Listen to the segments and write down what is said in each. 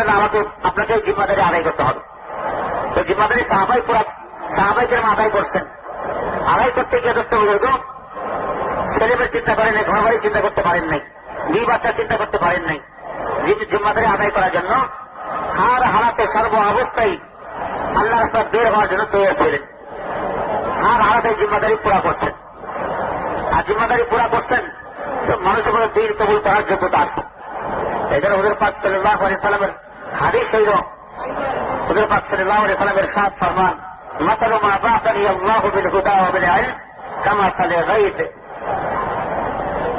জন্য আমাকে আপনাকে জিম্মাদারি আদায় করতে হবে। তো জিম্মাদারি সাহাবাই পুরা সাহাবাইদের আদায় করছেন। আদায় করতে গিয়ে দোস্ত বুঝুর্গ ছেলেমেয়ের চিন্তা করেন নাই ঘর বাড়ি চিন্তা করতে পারেন নাই দুই বাচ্চা চিন্তা করতে পারেন নাই। জিম্মাদারি আদায় করার জন্য হার হারাতে সর্ব অবস্থায় আল্লাহ রাস্তা বের হওয়ার জন্য তৈরি ছিলেন হার হারাতে জিম্মাদারি পুরা করছেন। আর জিম্মাদারি পুরা করছেন মানুষের মধ্যে দিন কবুল করার যোগ্যতা আছে। এই জন্য হুজুর পাক সাল্লাহ সাল্লামের হাদিস হইল রকম হুজুর পাক সাল্লাল্লাহু আলাইহি সাল্লামের সাদ ফরমান মাতালু মা বাতানি আল্লাহু বিল হুদা ওয়া বিল ইলম কামা তালে গায়ব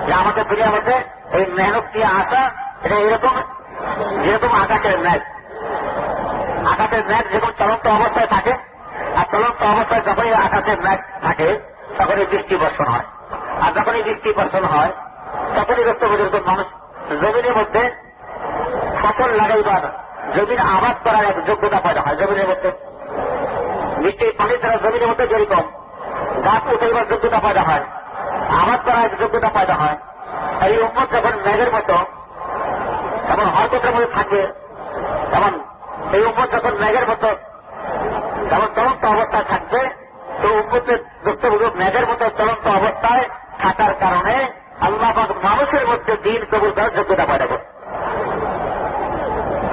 যে আমাদের দুনিয়ার মধ্যে এই মেহনত কি আসা, এটা এরকম যেরকম আকাশের ম্যাচ। আকাশের ম্যাচ যখন চলন্ত অবস্থায় থাকে, আর চলন্ত অবস্থায় যখন আকাশের ম্যাচ থাকে তখন এই বৃষ্টি বর্ষণ হয়। আর যখন এই বৃষ্টি বর্ষণ হয়, তখনই রক্ত পর্যন্ত মানুষ জমিনের মধ্যে ফসল লাগাইবার জমিন আবাদ করার এক যোগ্যতা পয়দা হয় জমিনের মধ্যে। বৃষ্টির পানির দ্বারা জমিনের মধ্যে যেরকম গাছ উঠাইবার যোগ্যতা পয়দা হয়। আবাদ করার এক যোগ্যতা পয়দা হয়। এই উম্মত যখন মেঘের মতো এবং হরকতের মধ্যে থাকে এবং এই উম্মত যখন মেঘের মতো যেমন চলন্ত অবস্থায় থাকবে, তো উম্মতের দোস্তবুজুর মেঘের মতো চলন্ত অবস্থায় থাকার কারণে আল্লাহ মানুষের মধ্যে দিন কবুল করার যোগ্যতা পয়দা করে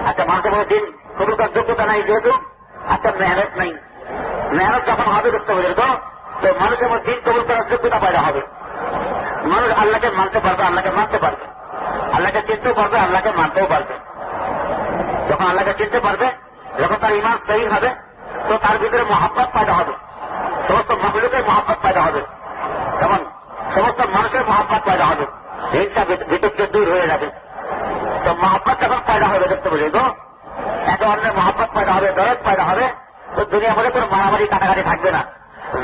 আচ্ছা মানুষের মধ্যে দিন কবুল যোগ্যতা নাই যেহেতু আচ্ছা মেহনত নাই। মেহনত যখন হবে দোস্তবুজুর তো তো মানুষের মধ্যে দিন কবুল করার যোগ্যতা পয়দা হবে। মানুষ আল্লাহকে মানতে পারবে, আল্লাহকে মানতে পারবে। আল্লাহকে চিনতেও পারবে, আল্লাহকে মানতেও পারবে। যখন আল্লাহকে চিনতে পারবে, যখন তার ইমান সহি হবে, তো তার ভিতরে মহাব্বত পয়দা হবে। সমস্ত মহিলাদের মহাব্বত পয়দা হবে। যেমন, সমস্ত মানুষের মহাব্বত পয়দা হবে। হিংসা ভিতর থেকে দূর হয়ে যাবে। মহাব্বত যখন পয়দা হবে, দেখতে বুঝে তো একে অন্যের মহাব্বত পয়দা হবে, দরদ পয়দা হবে, তো দুনিয়া মধ্যে কোনো মারামারি, কাটাকাটি থাকবে না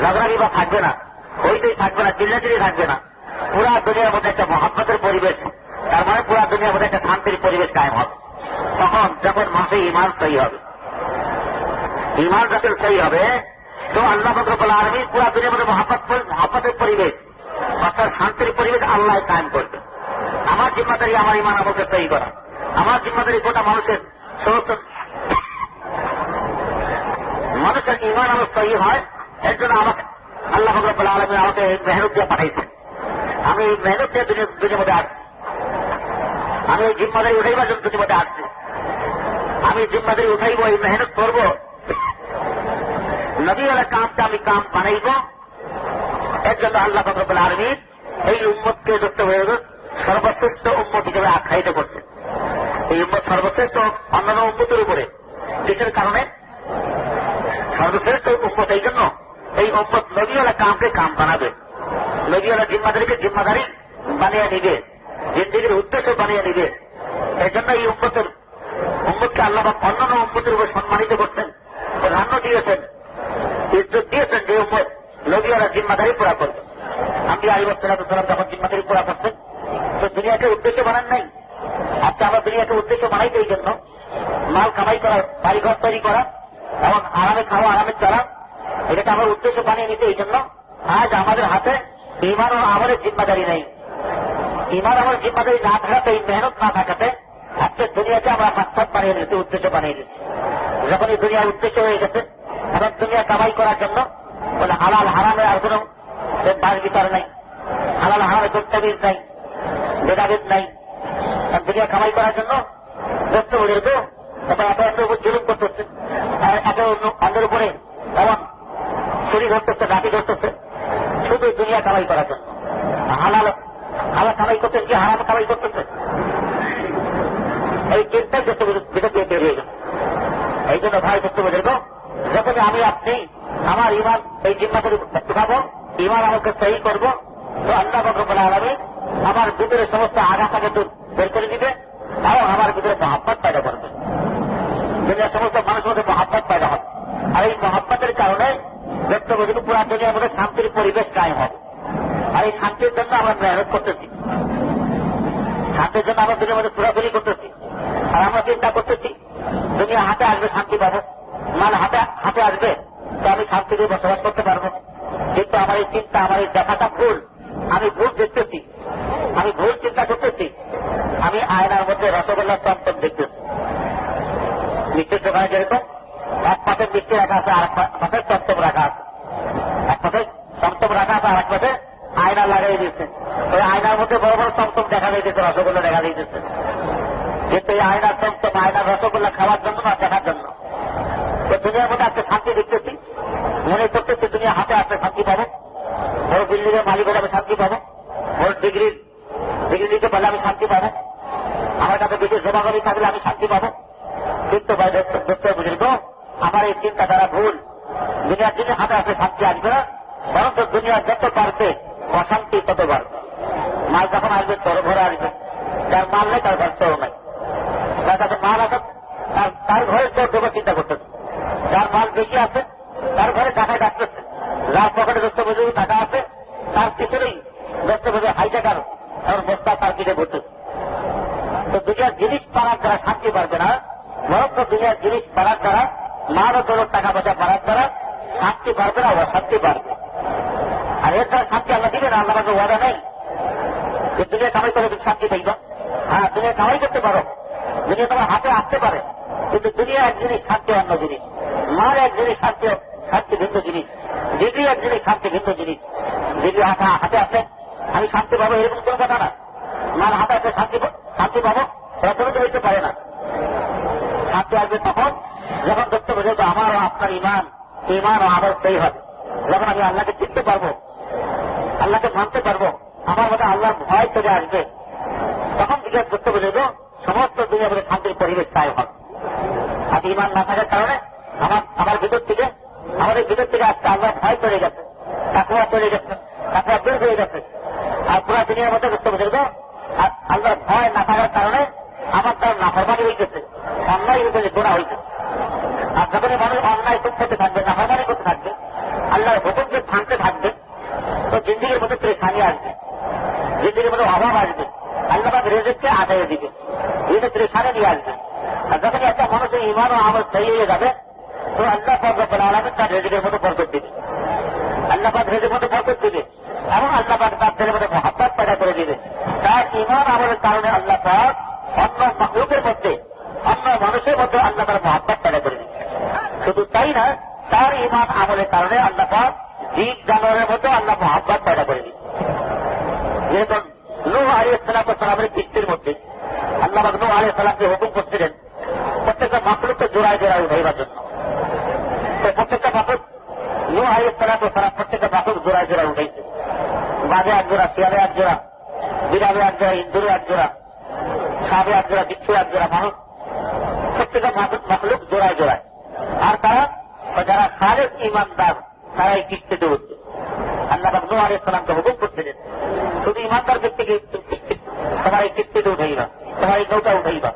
ঝগড়ানি বা থাকবে না হইতেই থাকবে না, চিল্লাচিল্লি থাকবে না। পুরা দুনিয়ার মধ্যে একটা মহাব্বতের পরিবেশ, তার মানে পুরা দুনিয়ার মধ্যে একটা শান্তির পরিবেশ কায়েম হবে। তখন যখন মাসে ইমান সহি হবে। ইমান যখন সহি হবে, তো আল্লাহ ফকরবুল আলমী পুরা দুনিয়ার মধ্যে মহাব্বত মহাব্বতের পরিবেশ, অর্থাৎ শান্তির পরিবেশ আল্লাহ কায়েম করবে আমার জিম্মাদারি, আমার ইমান আমাকে সহি করা। আমার জিম্মাদারি গোটা মানুষের সমস্ত মানুষের ইমান আমার সহি হয়। এর জন্য আমাকে আল্লাহ ফকরবুল আলমী আমাকে মেহনত দিয়ে পাঠাইছেন। আমি এই মেহনত দিয়ে দুনিয়ার মধ্যে আসছি। আমি এই জিম্মাদারি উঠাইবার জন্য দুনিয়ার মধ্যে আসছি। আমি জিম্মাদারি উঠাইব, এই মেহনত করব। নদীওয়ালা কামটা আমি কাম বানাইব। এর জন্য আল্লাহ ফকরবুল আলমী এই উম্মতকে যুক্ত হয়ে সর্বশ্রেষ্ঠ উম্মত হিসেবে আখ্যায়িত করছে এই উম্মত সর্বশ্রেষ্ঠ অন্যান্য উম্মতের উপরে। কিসের কারণে? সর্বশ্রেষ্ঠ উম্মত এই জন্য এই উম্মত নদীওয়ালা কামকে কাম বানাবে। নদীওয়ালা জিম্মাদারিকে জিম্মাদারি বানিয়ে নিবে। জিন্দিগির উদ্দেশ্য বানিয়ে নিবে। এই জন্য এই উম্মতের উম্মতকে আল্লাহ অন্যান্য উম্মতের উপর সম্মানিত করছেন প্রাধান্য দিয়েছেন, ইজ্জত দিয়েছেন যে উম্মত নদীওয়ালা জিম্মাদারি পুরা করবে। আমি আলিবাসালাম যখন জিম্মাদারি পুরা করছেন, তো দুনিয়াকে উদ্দেশ্য বানান নাই। আজকে আমরা দুনিয়াকে উদ্দেশ্য বানাইতে এই জন্য। মাল কামাই করা, বাড়িঘর তৈরি করা, এবং আরামে খাওয়া, আরামে চলা, এটাকে আমরা উদ্দেশ্য বানিয়ে নিতে এই জন্য। আজ আমাদের হাতে ইমান ও আমলের জিম্মাদারি নেই। ইমান আমার জিম্মাদারি না থাকাতে, এই মেহনত না থাকাতে আজকে দুনিয়াকে আমরা হাতসাত বানিয়ে নিতে উদ্দেশ্য বানিয়ে নিচ্ছি। যখন এই দুনিয়ার উদ্দেশ্য হয়ে গেছে এখন দুনিয়া কামাই করার জন্য বলে হালাল হারামে আর কোন বাস বিচার নাই। হালাল হারামে দত্তাবিদ নাই ভেদাভেদ নাই দুনিয়া কামাই করার জন্য ব্যস্ত হয়ে যেত তারপর একে একের উপর জুলুম করতেছে একে অন্যের উপরে এমন ছুরি ধরতেছে গাঠি ধরতেছে শুধু দুনিয়া কামাই করার জন্য। হালাল হালাল কামাই করতেছে কি হারাম কামাই করতেছে এই চিন্তাই যত ভিতর দিয়ে বেরিয়ে গেছে এই জন্য ভাই সত্য বোঝে যখন আমি আপনি আমার ইমান এই জিম্মাদারি উঠাবো ইমান আমাকে সেই করব, তো আল্লাহ বকরবুল আলমী আমার ভিতরে সমস্ত আঘাতকে দূর। বের করে দিবে এবং আমার ভিতরে মহাব্বত পয়দা করবে। দুনিয়ার সমস্ত মানুষের মধ্যে মহাব্বত পয়দা হবে। আর এই মহাব্বতের কারণে ব্যক্ত বুঝুন পুরা দুনিয়ার মধ্যে শান্তির পরিবেশ কায়েম হবে। আর এই শান্তির জন্য আমরা মেহনত করতেছি। শান্তির জন্য আমরা দুনিয়ার মধ্যে ঘোরাঘুরি করতেছি। আর আমরা চিন্তা করতেছি, দুনিয়া হাতে আসবে, শান্তি পাবো। মাল হাতে হাতে আসবে, তো আমি শান্তিতে বসবাস করতে পারব। কিন্তু আমার এই চিন্তা, আমার এই দেখাটা ভুল। আমি ভুল দেখতেছি। আমি ভুল চিন্তা করতেছি। আমি আয়নার মধ্যে রসগোল্লা চমচম দেখতেছি। মিষ্টির দোকানে যেরকম, এক পাশে মিষ্টি রাখা আছে আর পাশে চমচম রাখা আছে। এক পাশে চমচম রাখা আছে আর এক পাশে আয়না লাগাই দিয়েছে। ওই আয়নার মধ্যে বড় বড় চমচম দেখা দিয়েছে রসগোল্লা দেখা যাইতেছে। কিন্তু এই আয়নার চমচম আয়নার রসগোল্লা খাওয়ার জন্য না, দেখার জন্য। তো দুনিয়ার মধ্যে আজকে শান্তি দেখতেছি। মনে করতেছি দুনিয়া হাতে আসলে শান্তি পাবো। বড় বিল্ডিং এর মালিক হলে আমি শান্তি পাবো। নিতে পারলে আমি শান্তি পাবো। আমার কাছে বিশেষ জমাগরি থাকলে আমি শান্তি পাবো। কিন্তু দেখতে বুঝলি তো, আমার এই চিন্তাধারা ভুল। দুনিয়ার জন্য হাতে আসলে শান্তি আসবে না বরঞ্চ দুনিয়ার যত বাড়বে অশান্তি তত বাড়বে। মাল যখন আসবে, তোর ঘরে আসবে। যার মাল নেই, তার ঘর নাই। যার কাছে মাল আছে, তার তার ঘরে তোর ঢোকার চিন্তা করতেছে। যার মাল বেশি আছে, তার ঘরে টাকায় ডাকতেছে যার পকেটে দোস্ত বুঝে টাকা আছে, তার পিছনেই দোস্ত বুঝে হাই আর বস্তা পিঠে ভরতেছে তো দুনিয়ার জিনিস পাড়ার দ্বারা শান্তি পারবে না। বরং তো দুনিয়ার জিনিস পাড়ার দ্বারা মার ও টাকা পয়সা পাড়ার দ্বারা শান্তি পারবে না, অশান্তি পারবে। আর এর দ্বারা শান্তি আল্লাহ দিবে না, আল্লাহ ওয়াদা নেই। যে দুনিয়া কামাই করে তুমি শান্তি পাইবা। হ্যাঁ দুনিয়া কামাই করতে পারো। দুনিয়া তোমার হাতে আসতে পারে। কিন্তু দুনিয়া এক জিনিস, শান্তি অন্য জিনিস। মার এক জিনিস, শান্তি শান্তি ভিন্ন জিনিস। ডিগ্রি এক জিনিস, শান্তি ভিন্ন জিনিস। ডিগ্রি হাতে হাতে আমি শান্তি পাবো, এরকম কোনো কথা না। মার হাতে আছে শান্তি শান্তি পাবো কোনো তো হইতে পারে না। শান্তি আসবে তখন, যখন দেখতে বোঝে যে আমার ও আপনার ইমান ইমান ও আমল সেই হবে। যখন আমি আল্লাহকে চিনতে পারব, আল্লাহকে মানতে পারব, আমার মধ্যে আল্লাহর ভয় চলে আসবে, তখন জিজ্ঞাসা করতে বোঝে যে সমস্ত দুনিয়া বলে শান্তির পরিবেশ তাই হবে। আর ইমান না থাকার কারণে আমার আমার ভিতর থেকে, আমাদের ভিতর থেকে আজকে আল্লাহ ভয় চলে গেছে তাকুয়া চলে গেছে তাকুয়া বের হয়ে গেছে। আর পুরো দুনিয়ার মধ্যে করতে বোঝে যে আল্লাহর ভয় না থাকার কারণে আমার তার নাফরমানি হইতেছে অন্যায় হইতেছে গোড়া হইতেছে আর যখনই মানুষ অন্যায় করতে থাকবে, নাফরমানি করতে থাকবে, আল্লাহর হুকুমকে ভাঙতে থাকবে, তো জিন্দিগির মধ্যে পরেশানি আসবে। জিন্দিগির মধ্যে অভাব আসবে। আল্লাহবাদ রেজেককে আদায় দিবে। এটা পরেশানি নিয়ে আসবে। আর যখন একটা মানুষের ইমান ও আমল তৈরি হয়ে যাবে, তো আল্লাহ পর্বত আলাদা তার রেজেকের মতো বরকত দিবে। আল্লাহবাদ রেজের মতো বরকত দিবে। এবং আল্লাহবাদ তার ছেলের মধ্যে মহাব্বত পয়দা করে দিবে তার ইমান আমলের কারণে আল্লাহ পাক অন্য লোকের মধ্যে, অন্য মানুষের মধ্যে আল্লাহ তার মহাব্বত পয়দা করে দিবে শুধু তাই না, তার ইমান আমলের কারণে আল্লাহ পাক জীব জানোয়ারের মধ্যে আল্লাহ মহাব্বত পয়দা করে দিবে যেরকম নূহ আলী ইসলামের কিস্তির মধ্যে আল্লাহ নূহ আলী ইসলামকে হুকুম করছিলেন, প্রত্যেকটা মাকলুককে জোড়ায় জোড়ায় উঠাইবার জন্য। প্রত্যেকটা মাকলুক নূহ আলী ইসলাম প্রত্যেকটা মাকলুক জোড়ায় জোড়ায় উঠাইছে বাজে এক জোড়া, শিয়ালে এক জোড়া, বিড়ালে এক জোড়া, ইন্দুরে এক জোড়া সাবে এক জোড়া, বিচ্ছু এক জোড়া, মানুষ প্রত্যেকটা মাকলুক জোড়ায় জোড়ায়। আর তারা যারা খালেদ ইমানদার তারা এই কিস্তিতে উঠছে আল্লাহ নূহ আলী ইসলামকে হুকুম করছিলেন শুধু ইমানদার ব্যক্তিকে তোমার এই কিস্তিতে উঠাইবা তোমার এই নৌকা উঠাইবা।